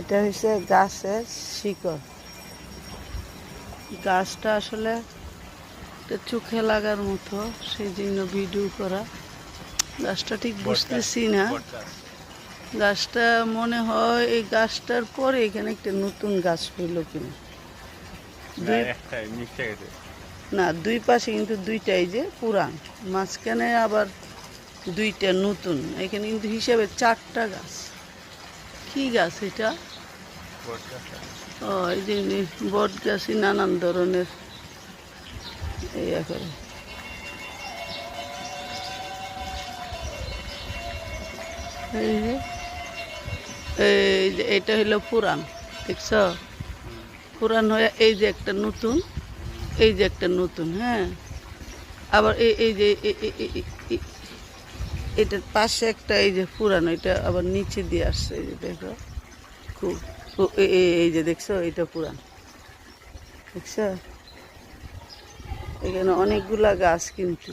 এটা হচ্ছে গাছের শিকড়। গাছটা আসলে চোখে লাগার মতো সেই জন্য ভিডিও করা। গাছটা ঠিক বুঝতেছি না। গাছটা মনে হয় এই গাছটার পরে এখানে একটা নতুন গাছ হইল কিনা। না দুই পাশে কিন্তু দুইটাই যে পুরান। মাঝখানে আবার দুইটা নতুন। এখানে কিন্তু হিসাবে চারটা গাছ। কি গাছ এটা? ও, এই যে বট নানান ধরনের। এই করে এই যে এটা পুরান দেখছ? পুরান হয়ে এই যে একটা নতুন, এই যে একটা নতুন হ্যাঁ? আবার এই এই যে এটার পাশে একটা এই যে পুরানো এটা আবার নিচে দিয়ে আসছে, এই যে দেখো। খুব এই যে দেখছ এটা পুরান। দেখছ? এখানে অনেকগুলা গাছ কিন্তু।